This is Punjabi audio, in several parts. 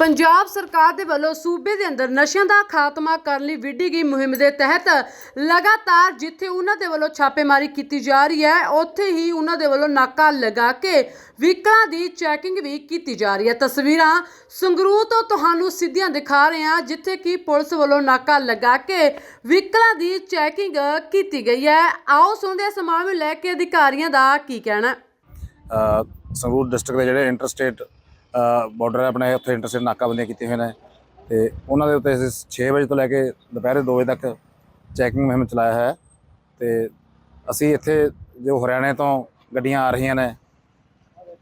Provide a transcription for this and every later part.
ਪੰਜਾਬ ਸਰਕਾਰ ਦੇ ਵੱਲੋਂ ਸੂਬੇ ਦੇ ਅੰਦਰ ਨਸ਼ਿਆਂ ਦਾ ਖਾਤਮਾ ਕਰਨ ਲਈ ਵਿੱਢੀ ਗਈ ਮੁਹਿੰਮ ਦੇ ਤਹਿਤ ਲਗਾਤਾਰ ਜਿੱਥੇ ਉਹਨਾਂ ਦੇ ਵੱਲੋਂ ਛਾਪੇਮਾਰੀ ਕੀਤੀ ਜਾ ਰਹੀ ਹੈ, ਉੱਥੇ ਹੀ ਉਹਨਾਂ ਦੇ ਵੱਲੋਂ ਨਾਕਾ ਲਗਾ ਕੇ ਵਹੀਕਲਾਂ ਦੀ ਚੈਕਿੰਗ ਵੀ ਕੀਤੀ ਜਾ ਰਹੀ ਹੈ। ਤਸਵੀਰਾਂ ਸੰਗਰੂਰ ਤੋਂ ਤੁਹਾਨੂੰ ਸਿੱਧੀਆਂ ਦਿਖਾ ਰਹੇ ਹਾਂ, ਜਿੱਥੇ ਕਿ ਪੁਲਿਸ ਵੱਲੋਂ ਨਾਕਾ ਲਗਾ ਕੇ ਵਹੀਕਲਾਂ ਦੀ ਚੈਕਿੰਗ ਕੀਤੀ ਗਈ ਹੈ। ਆਓ ਸੁਣਦੇ ਹਾਂ ਇਸ ਨੂੰ ਲੈ ਕੇ ਅਧਿਕਾਰੀਆਂ ਦਾ ਕੀ ਕਹਿਣਾ ਸੰਗਰੂਰ ਡਿਸਟ੍ਰਿਕਟ ਦੇ ਜਿਹੜੇ ਇੰਟਰਸਟੇਟ ਬਾਰਡਰ ਹੈ ਆਪਣੇ ਉੱਥੇ ਇੰਟਰਸਟੇਟ ਨਾਕਾਬੰਦੀਆਂ ਕੀਤੀਆਂ ਹੋਈਆਂ ਨੇ ਤੇ ਉਹਨਾਂ ਦੇ ਉੱਤੇ ਅਸੀਂ 6 ਵਜੇ ਤੋਂ ਲੈ ਕੇ ਦੁਪਹਿਰੇ 2 ਵਜੇ ਤੱਕ ਚੈਕਿੰਗ ਮੁਹਿੰਮ ਚਲਾਇਆ ਹੈ। ਤੇ ਅਸੀਂ ਇੱਥੇ ਜੋ ਹਰਿਆਣੇ ਤੋਂ ਗੱਡੀਆਂ ਆ ਰਹੀਆਂ ਨੇ,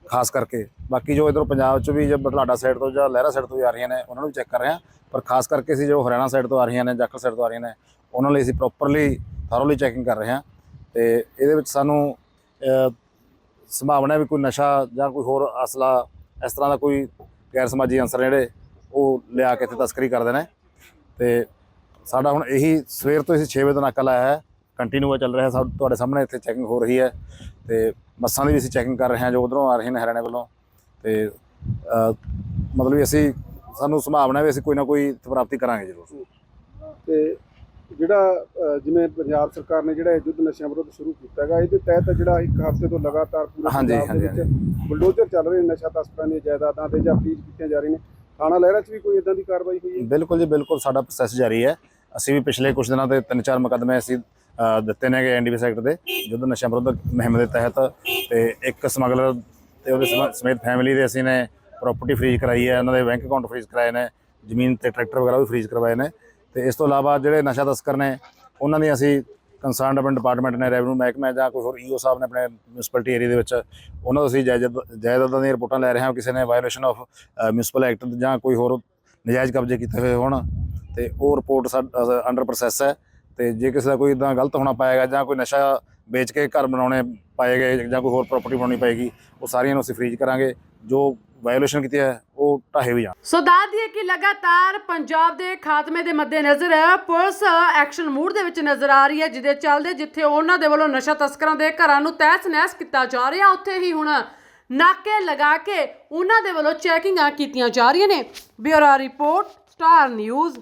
ਖਾਸ ਕਰਕੇ, ਬਾਕੀ ਜੋ ਇਧਰੋਂ ਪੰਜਾਬ ਚ ਵੀ ਜਾਂ ਬਟਲਾਡਾ ਸਾਈਡ ਤੋਂ ਜਾਂ ਲਹਿਰਾ ਸਾਈਡ ਤੋਂ ਵੀ ਆ ਰਹੀਆਂ ਨੇ, ਉਹਨਾਂ ਨੂੰ ਵੀ ਚੈੱਕ ਕਰ ਰਹੇ ਹਾਂ। ਪਰ ਖਾਸ ਕਰਕੇ ਅਸੀਂ ਜੋ ਹਰਿਆਣਾ ਸਾਈਡ ਤੋਂ ਆ ਰਹੀਆਂ ਨੇ, ਜਾਖਲ ਸਾਈਡ ਤੋਂ ਆ ਰਹੀਆਂ ਨੇ, ਉਹਨਾਂ ਲਈ ਅਸੀਂ ਪ੍ਰੋਪਰਲੀ ਥਰੋਲੀ ਚੈਕਿੰਗ ਕਰ ਰਹੇ ਹਾਂ। ਤੇ ਇਹਦੇ ਵਿੱਚ ਸਾਨੂੰ ਸੰਭਾਵਨਾ ਵੀ ਕੋਈ ਨਸ਼ਾ ਜਾਂ ਕੋਈ ਹੋਰ ਅਸਲਾ ਇਸ ਤਰ੍ਹਾਂ ਦਾ ਕੋਈ ਗੈਰ ਸਮਾਜੀ ਅੰਸਰ ਜਿਹੜੇ ਉਹ ਲਿਆ ਕੇ ਇੱਥੇ ਤਸਕਰੀ ਕਰਦੇ ਨੇ ਤੇ ਸਾਡਾ ਹੁਣ ਇਹੀ ਸਵੇਰ ਤੋਂ ਅਸੀਂ 6 ਵਜੇ ਤੋਂ ਨਾਕਾ ਲਾਇਆ ਹੈ। ਕੰਟੀਨਿਊ ਚੱਲ ਰਿਹਾ ਸਭ ਤੁਹਾਡੇ ਸਾਹਮਣੇ ਇੱਥੇ ਚੈਕਿੰਗ ਹੋ ਰਹੀ ਹੈ ਤੇ ਬੱਸਾਂ ਦੀ ਵੀ ਅਸੀਂ ਚੈਕਿੰਗ ਕਰ ਰਹੇ ਹਾਂ ਜੋ ਉਧਰੋਂ ਆ ਰਹੇ ਨੇ ਹਰਿਆਣੇ ਵੱਲੋਂ ਤੇ ਮਤਲਬ ਅਸੀਂ ਸਾਨੂੰ ਸੰਭਾਵਨਾ ਵੀ ਅਸੀਂ ਕੋਈ ਨਾ ਕੋਈ ਪ੍ਰਾਪਤੀ ਕਰਾਂਗੇ ਜ਼ਰੂਰ। ਤੇ ਜਿਹੜਾ ਅ, ਜਿਵੇਂ ਪੰਜਾਬ ਸਰਕਾਰ ਨੇ ਜਿਹੜਾ ਇਹ ਯੁੱਧ ਨਸ਼ਿਆਂ ਵਿਰੁੱਧ ਸ਼ੁਰੂ ਕੀਤਾ ਹੈਗਾ ਇਹਦੇ ਤਹਿਤ ਜਿਹੜਾ ਇੱਕ ਹਫ਼ਤੇ ਤੋਂ ਲਗਾਤਾਰ ਪੂਰੇ ਹਾਂਜੀ, ਪੰਜਾਬ ਦੇ ਹਾਂਜੀ, ਵਿੱਚ ਬੁਲਡੋਜ਼ਰ ਚੱਲ ਰਹੇ ਨੇ ਨਸ਼ਾ ਤਸਕਰਾਂ ਦੀਆਂ ਜਾਇਦਾਦਾਂ ਤੇ ਜਾਂ ਫੀਜ਼ ਕੀਤੀਆਂ ਜਾ ਰਹੀਆਂ ਨੇ। ਥਾਣਾ ਲਹਿਰਾ 'ਚ ਵੀ ਕੋਈ ਇਦਾਂ ਦੀ ਕਾਰਵਾਈ ਹੋਈ ਹੈ? ਬਿਲਕੁਲ ਜੀ ਬਿਲਕੁਲ ਸਾਡਾ ਪ੍ਰੋਸੈਸ ਜਾਰੀ ਹੈ। ਅਸੀਂ ਵੀ ਪਿਛਲੇ ਕੁਝ ਦਿਨਾਂ ਤੇ ਤਿੰਨ ਚਾਰ ਮੁਕੱਦਮੇ ਅਸੀਂ ਅ, ਦਿੱਤੇ ਨੇਗੇ ਐਨਡੀਪੀ ਸੈਕਟਰ ਦੇ ਯੁੱਧ ਨਸ਼ਾ ਵਿਰੁੱਧ ਮੁਹਿੰਮ ਦੇ ਤਹਿਤ। ਤੇ ਇੱਕ ਸਮਗਲਰ ਤੇ ਉਹਦੇ ਸਮੇ- ਸਮੇਤ ਫੈਮਿਲੀ ਦੇ ਅਸੀਂ ਨੇ ਪ੍ਰਾਪਰਟੀ ਫ੍ਰੀਜ਼ ਕਰਾਈ ਹੈ ਉਹਨਾਂ ਦੇ ਬੈਂਕ ਅਕਾਊਂਟ ਫ੍ਰੀਜ਼ ਕਰਾਏ ਨੇ ਜ਼ਮੀਨ ਤੇ ਟਰੈਕਟਰ ਵਗੈਰਾ ਵੀ ਫ੍ਰੀਜ਼ ਕਰਵਾਏ ਨੇ। ਤੇ ਇਸ ਤੋਂ ਇਲਾਵਾ ਜਿਹੜੇ ਨਸ਼ਾ ਤਸਕਰ ਨੇ, ਉਹਨਾਂ ਦੀ ਅਸੀਂ ਕੰਸਰਨਡ ਆਪਣੇ ਡਿਪਾਰਟਮੈਂਟ ਨੇ ਰੈਵਨਿਊ ਮਹਿਕਮਾ ਜਾਂ ਕੋਈ ਹੋਰ ਈਓ ਸਾਹਿਬ ਨੇ ਆਪਣੇ ਮਿਊਨਿਸਪੈਲਿਟੀ ਏਰੀਆ ਦੇ ਵਿੱਚ, ਉਹਨਾਂ ਤੋਂ ਅਸੀਂ ਜਾਇਦਾਦ ਜਾਇਦਾਦਾਂ ਦੀਆਂ ਰਿਪੋਰਟਾਂ ਲੈ ਰਹੇ ਹਾਂ ਕਿਸੇ ਨੇ ਵਾਇਓਲੇਸ਼ਨ ਆਫ ਮਿਊਨਿਸਪਲ ਐਕਟ ਜਾਂ ਕੋਈ ਹੋਰ ਨਜਾਇਜ਼ ਕਬਜ਼ੇ ਕੀਤੇ ਹੋਏ ਹੋਣ ਤੇ ਉਹ ਰਿਪੋਰਟ ਅੰਡਰ ਪ੍ਰੋਸੈਸ ਹੈ ਤੇ ਜੇ ਕਿਸੇ ਦਾ ਕੋਈ ਇਦਾਂ ਗਲਤ ਹੋਣਾ ਪਾਏਗਾ ਜਾਂ ਕੋਈ ਨਸ਼ਾ ਵੇਚ ਕੇ ਘਰ ਬਣਾਉਣੇ ਪਾਏਗੇ ਜਾਂ ਕੋਈ ਹੋਰ ਪ੍ਰਾਪਰਟੀ ਬਣਾਉਣੀ ਪਏਗੀ, ਉਹ ਸਾਰੀਆਂ ਨੂੰ ਅਸੀਂ ਫ੍ਰੀਜ਼ ਕਰਾਂਗੇ। ਜੋ ਵਾਇਓਲੇਸ਼ਨ ਕੀਤੀ ਹੈ ਉਹ ਢਾਹੇ ਵੀ ਜਾਣ ਸੋ ਦੱਸ ਦਈਏ ਕਿ ਲਗਾਤਾਰ ਪੰਜਾਬ ਦੇ ਖਾਤਮੇ ਦੇ ਮੱਦੇਨਜ਼ਰ ਪੁਲਿਸ ਐਕਸ਼ਨ ਮੂਡ ਦੇ ਵਿੱਚ ਨਜ਼ਰ ਆ ਰਹੀ ਹੈ, ਜਿਹਦੇ ਚੱਲਦੇ ਜਿੱਥੇ ਉਹਨਾਂ ਦੇ ਵੱਲੋਂ ਨਸ਼ਾ ਤਸਕਰਾਂ ਦੇ ਘਰਾਂ ਨੂੰ ਤਹਿਸ ਨਹਿਸ ਕੀਤਾ ਜਾ ਰਿਹਾ, ਉੱਥੇ ਹੀ ਹੁਣ ਨਾਕੇ ਲਗਾ ਕੇ ਉਹਨਾਂ ਦੇ ਵੱਲੋਂ ਚੈਕਿੰਗਾਂ ਕੀਤੀਆਂ ਜਾ ਰਹੀਆਂ ਨੇ। Bureau report, star news.